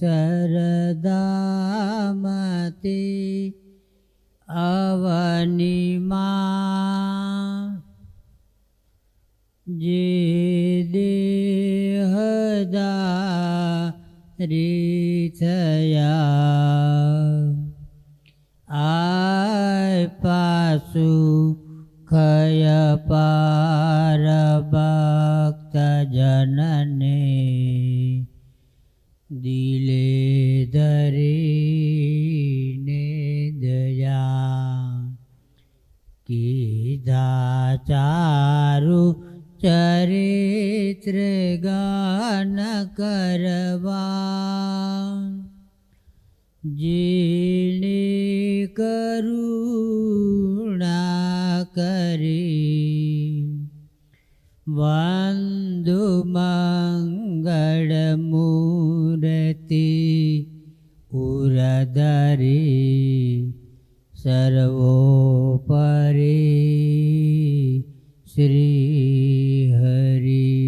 સરદામતી અવનિમાં જે દેહદારી રીથયા આય પાસુ ખય પાર ભક્ત જનને. દિલે ધરીને દયા કીધા ચારું ચરિત્ર ગાન કરવા જીણે કરુણા કરી વંદુ મંગળ મૂર્તિ ઉરદરી સર્વોપરી શ્રી હરિ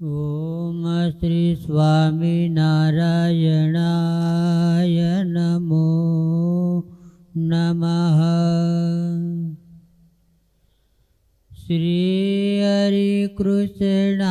ઓમ શ્રી સ્વામિનારાયણાય નમો નમઃ શ્રી હરિકૃષ્ણાય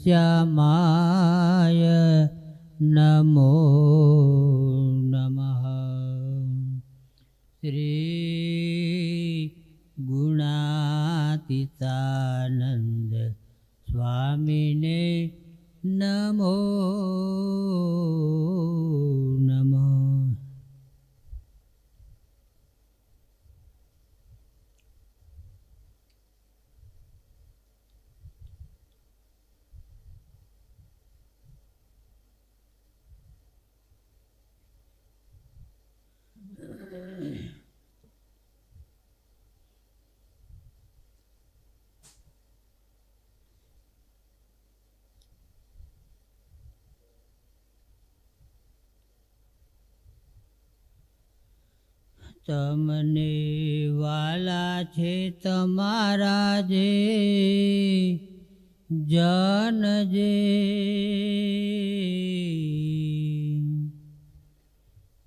ઘનશ્યામાય નમો નમઃ શ્રી ગુણાતીતાનંદ સ્વામીને નમો નમઃ તમને વાલા છે તમારા જે જન જે.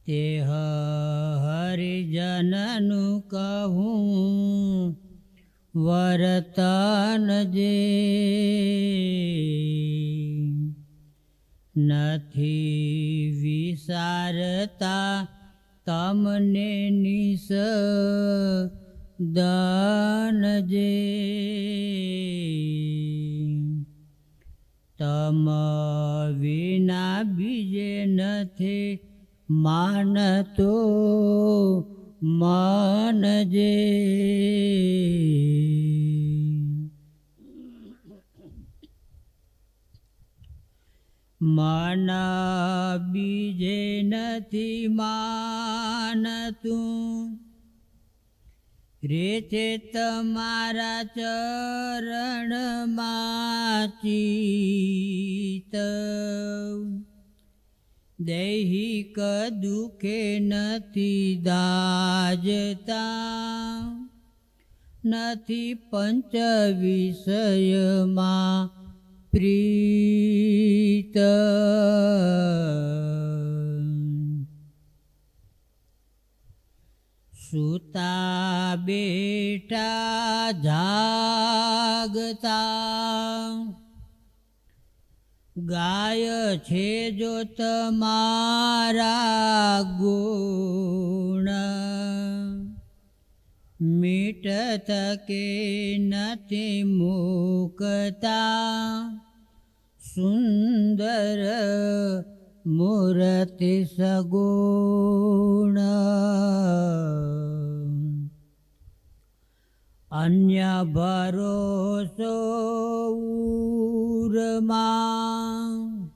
તે હરિજનનું કહું વરતન જે નથી વિસારતા તમને નિસ દાનજે તમ વિના બીજે નથી માનતો મન મન બીજે નથી માનતું. રે છે તમારા ચરણમાં ચિત દૈહિક દુઃખે નથી દાજતા. નથી પંચ વિષયમાં પ્રીત સુતા બેટા જાગતા ગાય છે જો તમારા ગુણ મીટ તકે નથી મૂકતા. સુંદર મૂર્તિ સગુણ. અન્ય ભરોસો ઉરમાં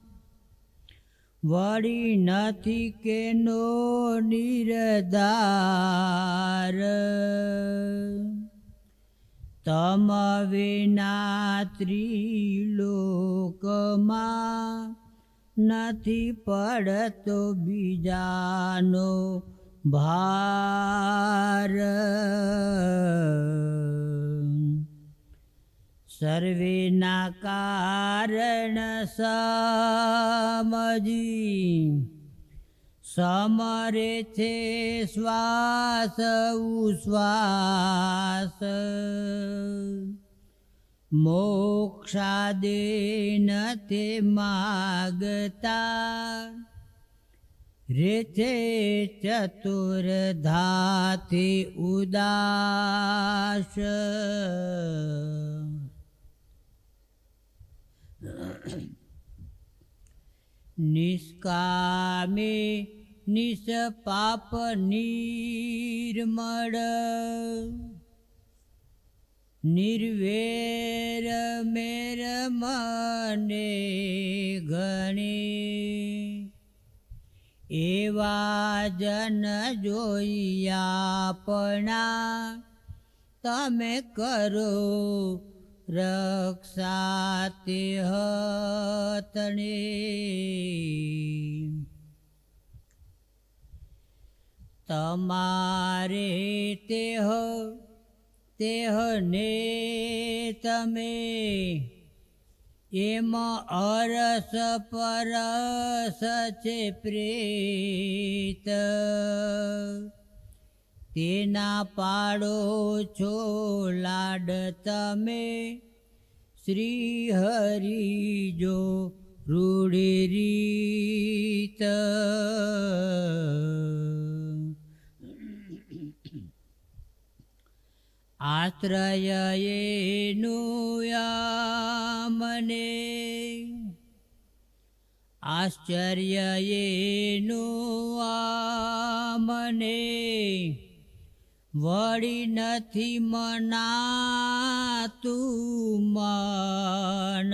વળી નથી કેનો નિરદાર તમ વિના નથી પડતો બીજાનો ભાર. સર્વેના કારણ સમજી. સમરે છે શ્વાસ ઉશ્વાસ. મોક્ષાદે નથે માગતા. રેથે ચતુરધાથી ઉદાસ. નિષ્કામે નિષ્પાપ નિર્મળ નિર્વેર મેર મને ગણે એવા જન જોઈયાપણા તમે કરો રક્ષા તે હતણે તમારે તેહ તેહને તમે એમ અરસ પરસ છે પ્રેત. તેના પાડો છો લાડ તમે. શ્રી હરિ જો રૂઢી રીત. આશ્રય મને આશ્ચર્ય મને વળી નથી મનાતું મન.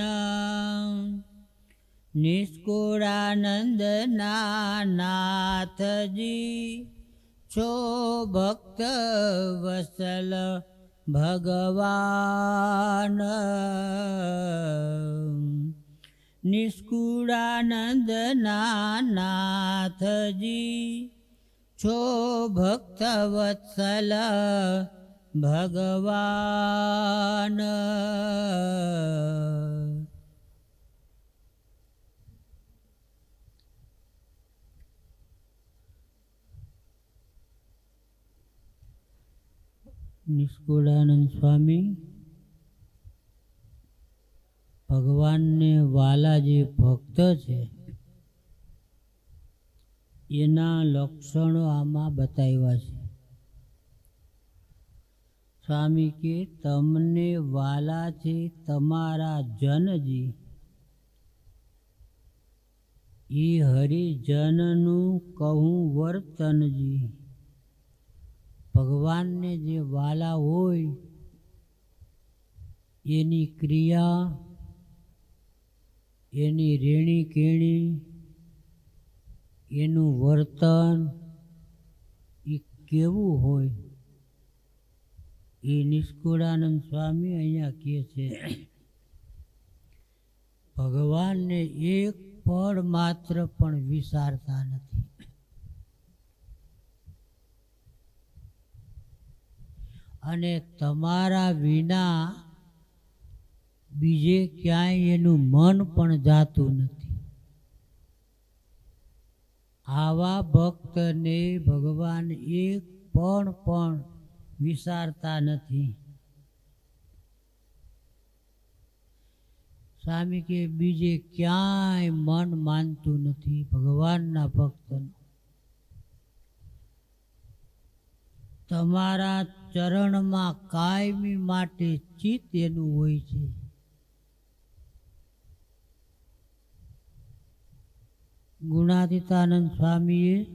નિષ્કુળાનંદ નાથજી છો ભક્ત વસલ ભગવાન. નિષ્કુળાનંદ નાથજી છો ભક્ત વત્સલ ભગવાન નિષ્કુળાનંદ સ્વામી ભગવાનને વાલા જે ભક્ત છે। એના લક્ષણો આમાં બતાવ્યા છે. સ્વામી કે તમને વાલા છે તમારા જનજી. એ હરિજનનું કહું વર્તનજી. ભગવાનને જે વાલા હોય, એની ક્રિયા, એની રેણી કેણી એનું વર્તન એ કેવું હોય એ નિષ્કુળાનંદ સ્વામી અહીંયા કહે છે, ભગવાનને એક પળ માત્ર પણ વિસારતા નથી. અને તમારા વિના બીજે ક્યાંય એનું મન પણ જાતું નથી. આવા ભક્તને ભગવાન એક પણ પણ વિસારતા નથી. સ્વામી કે બીજે ક્યાંય મન માનતું નથી ભગવાનના ભક્તનું. તમારા ચરણમાં કાયમી માટે ચિત્ત એનું હોય છે. ગુણાતીતાનંદ સ્વામીએ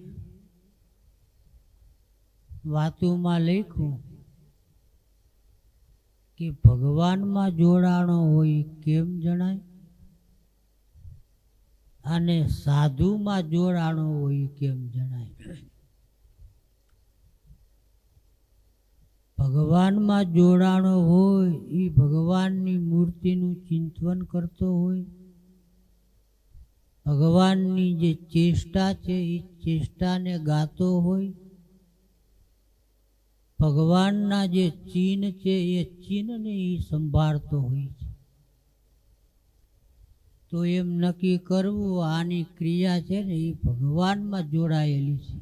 વાતુમાં લખ્યું કે ભગવાનમાં જોડાણો હોય કેમ જણાય? અને સાધુમાં જોડાણો હોય કેમ જણાય? ભગવાનમાં જોડાણો હોય એ ભગવાનની મૂર્તિનું ચિંતન કરતો હોય ભગવાનની જે ચેષ્ટા છે, એ ચેષ્ટાને ગાતો હોય, ભગવાનના જે ચિહ્ન છે, એ ચિહ્નને એ સંભાળતો હોય છે. તો એમ નક્કી કરવું, આની ક્રિયા છે ને, એ ભગવાનમાં જોડાયેલી છે.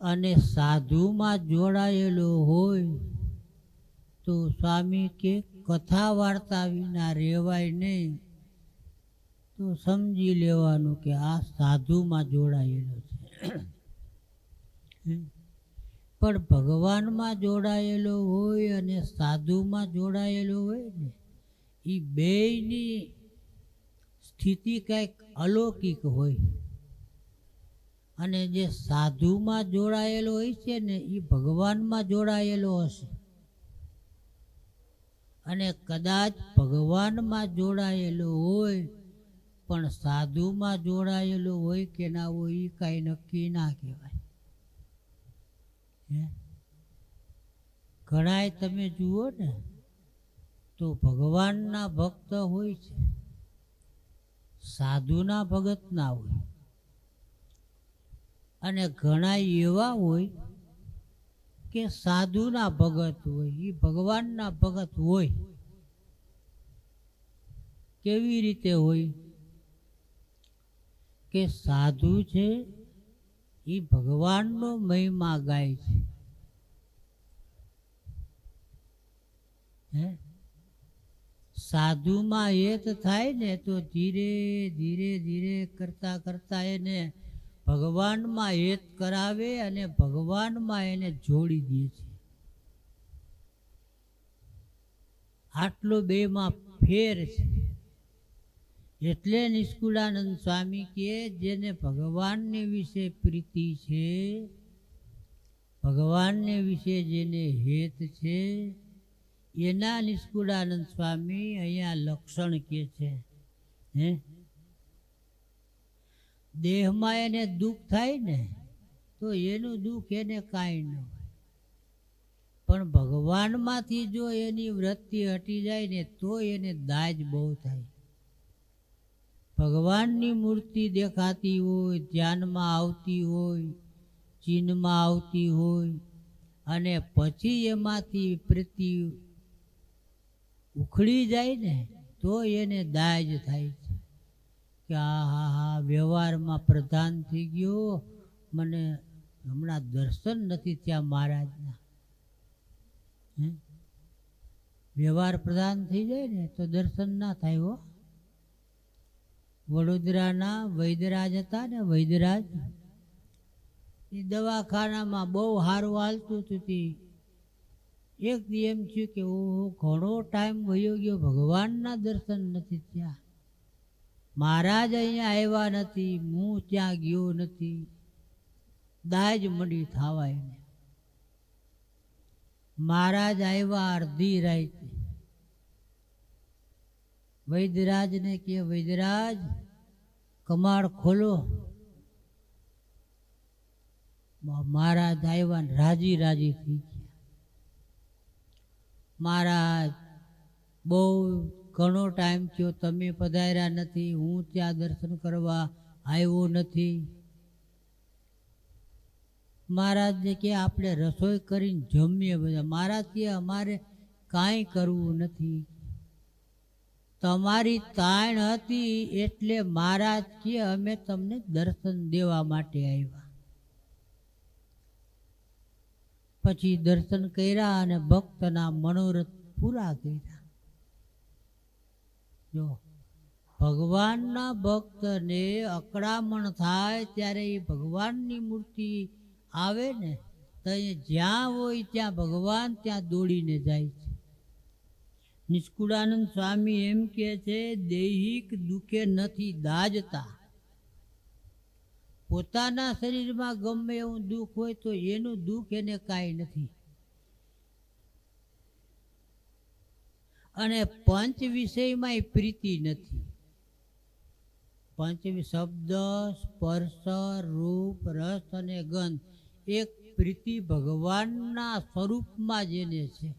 અને સાધુમાં જોડાયેલો હોય, તો સ્વામી કે કથા વાર્તા વિના રહેવાય નહીં, તો સમજી લેવાનું કે આ સાધુમાં જોડાયેલો છે. પણ ભગવાનમાં જોડાયેલો હોય અને સાધુમાં જોડાયેલો હોય ને એ બેયની સ્થિતિ કંઈક અલૌકિક હોય. અને જે સાધુમાં જોડાયેલો હોય છે ને એ ભગવાનમાં જોડાયેલો હશે. અને કદાચ ભગવાનમાં જોડાયેલો હોય, પણ સાધુમાં જોડાયેલો હોય કે ના હોય એ કાંઈ નક્કી ના કહેવાય. ઘણાય તમે જુઓ ને, તો ભગવાનના ભક્ત હોય છે, સાધુના ભગત ના હોય, અને ઘણા એવા હોય કે સાધુના ભગત હોય એ ભગવાનના ભગત હોય. કેવી રીતે હોય? કે સાધુ છે એ ભગવાનનો મહિમા ગાય છે. હે? સાધુમાં તો થાય ને, તો ધીરે ધીરે ધીરે કરતા કરતા એને ભગવાનમાં હેત કરાવે અને ભગવાનમાં એને જોડી દે છે. આટલો બેમાં ફેર છે. એટલે નિષ્કુળાનંદ સ્વામી કે જેને ભગવાનને વિશે પ્રીતિ છે, ભગવાનને વિશે જેને હેત છે, એના નિષ્કુળાનંદ સ્વામી અહીંયા લક્ષણ કે છે. હે? દેહમાં એને દુઃખ થાય ને, તો એનું દુઃખ એને કાંઈ ન હોય. પણ ભગવાનમાંથી જો એની વૃત્તિ હટી જાય ને, તો એને દાજ બહુ થાય. ભગવાનની મૂર્તિ દેખાતી હોય, ધ્યાનમાં આવતી હોય, ચીનમાં આવતી હોય, અને પછી એમાંથી પ્રતિ ઉખડી જાય ને, તો એને દાજ થાય છે. કે આ હા હા વ્યવહારમાં પ્રધાન થઈ ગયો. મને હમણાં દર્શન નથી ત્યાં મહારાજના. હે? વ્યવહાર પ્રધાન થઈ જાય ને તો દર્શન ના થાય હો. વડોદરાના વૈદરાજ હતા ને વૈદરાજ એ દવાખાનામાં બહુ સારું હાલતું હતું તે. એક દી એમ થયું કે ઓહો, ઘણો ટાઈમ વયો ગયો, ભગવાનના દર્શન નથી થયા. મહારાજ અહીંયા આવ્યા નથી હું ત્યાં ગયો નથી. દાજ મંડી થવા એને. મહારાજ આવ્યા અડધી રાતે. વૈદ્યરાજને કે, વૈદ્યરાજ, કમાડ ખોલો. મહારાજ આવ્યા રાજી રાજી થઈ ગયા. મહારાજ બહુ ઘણો ટાઈમ થયો, તમે પધાર્યા નથી, હું ત્યાં દર્શન કરવા આવ્યો નથી. મહારાજને કે આપણે રસોઈ કરીને જમીએ બધા. મહારાજ અમારે કાંઈ કરવું નથી. તમારી તાણ હતી એટલે મહારાજ કે અમે તમને દર્શન દેવા માટે આવ્યા. પછી દર્શન કર્યા અને ભક્તના મનોરથ પૂરા કર્યા. જો ભગવાનના ભક્તને અકળામણ થાય ત્યારે એ ભગવાનની મૂર્તિ આવે ને, તો એ જ્યાં હોય ત્યાં ભગવાન ત્યાં દોડીને જાય છે. નિષ્કુળાનંદ સ્વામી એમ કે છે, દૈહિક દુઃખે નથી દાજતા. પોતાના શરીરમાં ગમે એવું દુઃખ હોય તો એનું દુઃખ એને કાંઈ નથી. અને પંચ વિષયમાં પ્રીતિ નથી. પંચ શબ્દ, સ્પર્શ, રૂપ, રસ અને ગંધ એક પ્રીતિ ભગવાનના સ્વરૂપમાં જેને છે.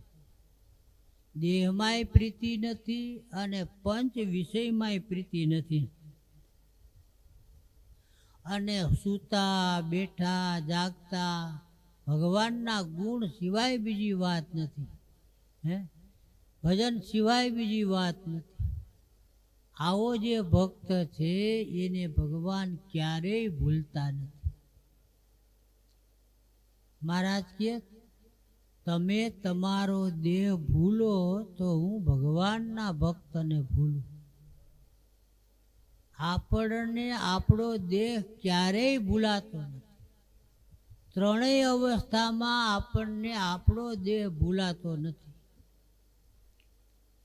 દેહમાંય પ્રીતિ નથી અને પંચ વિષયમાંય પ્રીતિ નથી. અને સૂતા, બેઠા, જાગતા ભગવાનના ગુણ સિવાય બીજી વાત નથી. હે? ભજન સિવાય બીજી વાત નથી. આવો જે ભક્ત છે, એને ભગવાન ક્યારેય ભૂલતા નથી. મહારાજ કે, તમે તમારો દેહ ભૂલો તો હું ભગવાનના ભક્તને ભૂલું. આપણને આપણો દેહ ક્યારેય ભૂલાતો નથી. ત્રણેય અવસ્થામાં આપણને આપણો દેહ ભૂલાતો નથી.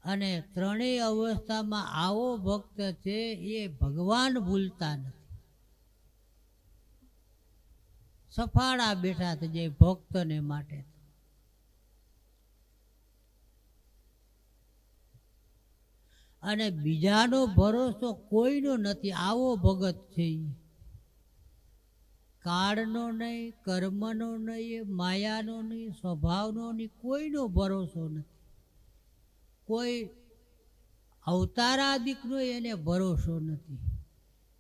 અને ત્રણેય અવસ્થામાં આવો ભક્ત છે એ ભગવાન ભૂલતા નથી. સફાળા બેઠા થઈ જાય ભક્તને માટે. અને બીજાનો ભરોસો કોઈનો નથી, આવો ભગત છે. કાળનો નહીં, કર્મનો નહીં માયાનો નહીં, સ્વભાવનો નહીં, કોઈનો ભરોસો નથી. કોઈ અવતારાદિકનો એને ભરોસો નથી.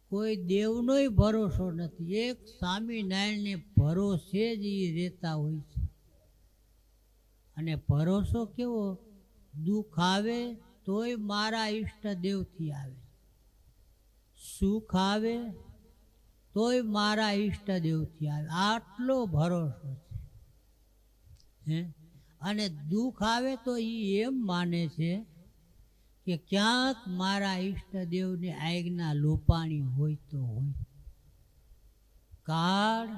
કોઈ દેવનોય ભરોસો નથી. એક સ્વામિનારાયણને ભરોસે જ એ રહેતા હોય છે. અને ભરોસો કેવો? દુઃખ આવે તોય મારા ઈષ્ટદેવથી આવે. સુખ આવે તોય મારા ઈષ્ટદેવથી આવે. આટલો ભરોસો છે. હે? અને દુઃખ આવે તો એ એમ માને છે કે ક્યાંક મારા ઈષ્ટદેવની આજ્ઞા લોપાણી હોય તો હોય. કાળ,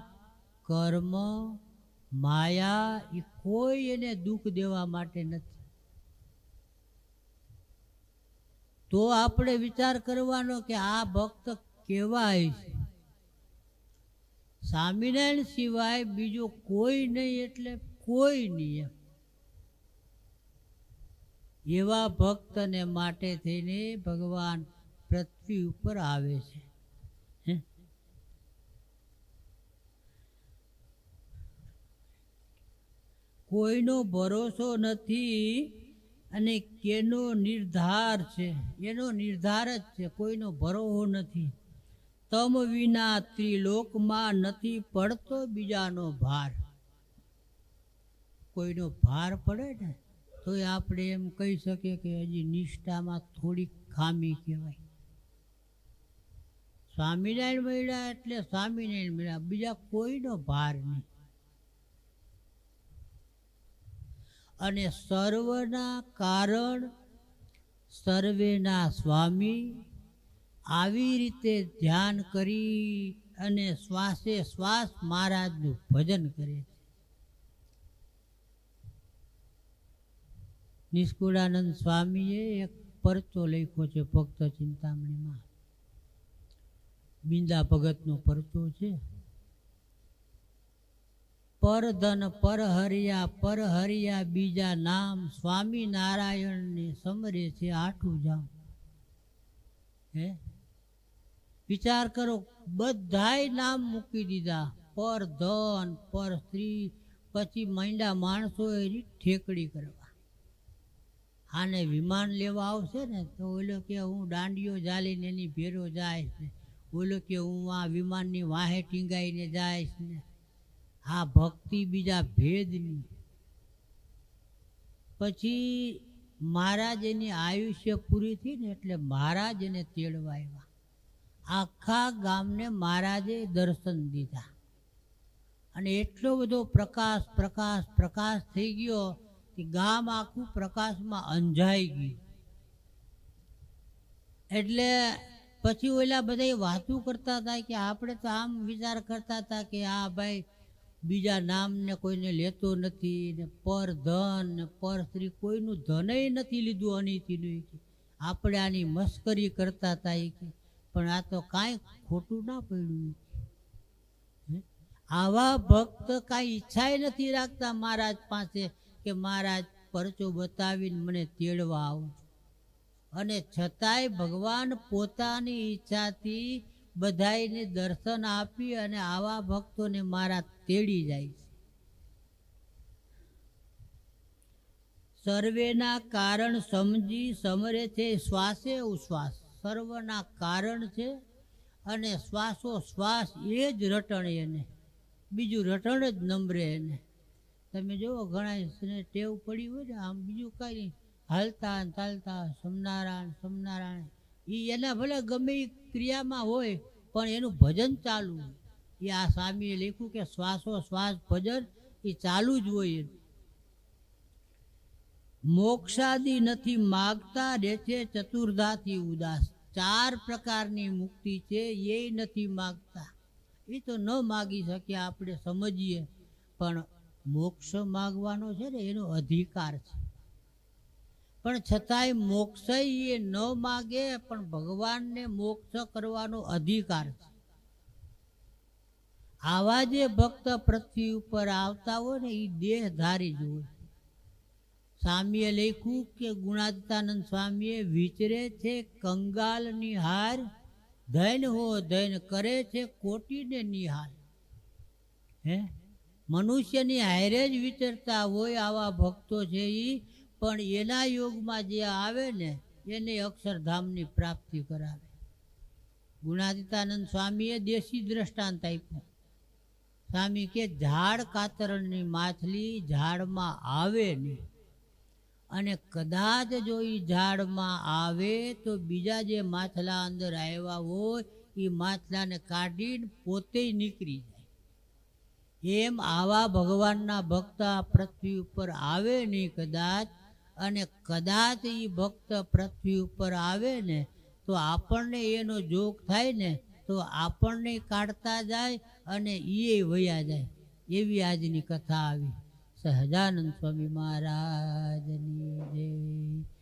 કર્મ, માયા એ કોઈ એને દુઃખ દેવા માટે નથી. તો આપણે વિચાર કરવાનો કે આ ભક્ત કેવાય છે. સ્વામિનારાયણ સિવાય બીજો કોઈ નહીં એટલે કોઈ નહીં એમ. એવા ભક્તને માટે થઈને ભગવાન પૃથ્વી ઉપર આવે છે? કોઈનો ભરોસો નથી અને કેનો નિર્ધાર છે. એનો નિર્ધાર જ છે, કોઈનો ભરોસો નથી. તમ વિના ત્રિલોકમાં નથી પડતો બીજાનો ભાર. કોઈનો ભાર પડે ને? તોય આપણે એમ કહી શકીએ કે હજી નિષ્ઠામાં થોડીક ખામી કહેવાય. સ્વામિનારાયણ મળ્યા એટલે સ્વામિનારાયણ મળ્યા, બીજા કોઈનો ભાર નહીં. અને સર્વના કારણ સર્વેના સ્વામી આવી રીતે ધ્યાન કરી અને શ્વાસે શ્વાસ મહારાજનું ભજન કરે છે. નિષ્કુળાનંદ સ્વામીએ એક પરચો લખ્યો છે ભક્ત ચિંતામણીમાં. બિંદા ભગતનો પરચો છે. પરધન પરહરિયા પરહરિયા બીજા નામ સ્વામી નારાયણને સમરે છે આઠું જામ. હે? વિચાર કરો, બધાય નામ મૂકી દીધા. પર ધન પર સ્ત્રી પછી માંડા માણસો એની ઠેકડી કરવા આને વિમાન લેવા આવશે ને, તો ઓલો કે હું દાંડીઓ જાલીને એની ભેરો જાય ને ઓલો કે હું આ વિમાનની વાહે ટીંગાઈને જઈશ ને. આ ભક્તિ બીજા ભેદની. પછી મહારાજ એની આયુષ્ય પૂરી થઈ ને એટલે મહારાજ એને તેડવા આવ્યા. આખા ગામને મહારાજે દર્શન દીધા. અને એટલો બધો પ્રકાશ પ્રકાશ પ્રકાશ થઈ ગયો કે ગામ આખું પ્રકાશમાં અંજાઈ ગયું. એટલે પછી ઓલા બધા વાતું કરતા હતા કે આપણે તો આમ વિચાર કરતા હતા કે આ ભાઈ બીજા નામને કોઈને લેતો નથી ને પર ધન ને પર સ્ત્રી કોઈનું ધનય નથી લીધું અનિતિનું. આપણે આની મસ્કરી કરતા હતા એ કે પણ આ તો કાંઈ ખોટું ના પડ્યું? આવા ભક્ત કાંઈ ઈચ્છાય નથી રાખતા મહારાજ પાસે. કે મહારાજ, પરચો બતાવીને મને તેડવા આવો અને છતાંય ભગવાન પોતાની ઈચ્છાથી બધાને દર્શન આપી અને આવા ભક્તોને મારા તેડી જાય સર્વેના કારણ સમજી સમરે છે, શ્વાસે ઉશ્વાસ. સર્વના કારણ છે અને શ્વાસો શ્વાસ એ જ રટણ એને. બીજું રટણ જ નંબરે એને. તમે જુઓ ઘણા ટેવ પડી હોય ને, આમ બીજું કાંઈ નહીં. હાલતા ચાલતા, સમનારાયણ સમનારાયણ એ એના ભલે ગમે એ ક્રિયામાં હોય, પણ એનું ભજન ચાલુ એ આ સ્વામીએ લખ્યું કે શ્વાસો શ્વાસ ભજન એ ચાલુ જ હોય મોક્ષાદી નથી માગતા રહે છે ચતુર્ધાથી ઉદાસ. ચાર પ્રકારની મુક્તિ છે એ નથી માગતા. એ તો ન માગી શકીએ આપણે સમજીએ. પણ મોક્ષ માગવાનો છે ને, એનો અધિકાર છે. પણ છતાંય મોક્ષ એ ન માગે, પણ ભગવાનને મોક્ષ કરવાનો અધિકાર છે. આવા જે ભક્ત પૃથ્વી ઉપર આવતા હોય ને એ દેહધારી જ હોય. સ્વામીએ લખ્યું કે ગુણાદિતાનંદ સ્વામીએ વિચરે છે, કંગાલની હાર ધૈન હો ધૈન કરે છે, કોટીને નિહાર. હે? મનુષ્યની હારે જ વિચરતા હોય આવા ભક્તો છે એ પણ એના યોગમાં જે આવે ને, એને અક્ષરધામની પ્રાપ્તિ કરાવે. ગુણાદિતાનંદ સ્વામીએ દેશી દ્રષ્ટાંત આપ્યું. સ્વામી કે, ઝાડ કાતરણની માછલી ઝાડમાં આવે નહીં. અને કદાચ જો એ ઝાડમાં આવે તો બીજા જે માછલા અંદર આવ્યા હોય એ માછલાને કાઢીને પોતે નીકળી જાય. એમ આવા ભગવાનના ભક્ત આ પૃથ્વી ઉપર આવે નહીં કદાચ, અને કદાચ એ ભક્ત પૃથ્વી ઉપર આવે ને, તો આપણને એનો જોગ થાય ને, તો આપણને કાઢતા જાય અને એ વયા જાય. એવી આજની કથા આવી. સહજાનંદ સ્વામી મહારાજની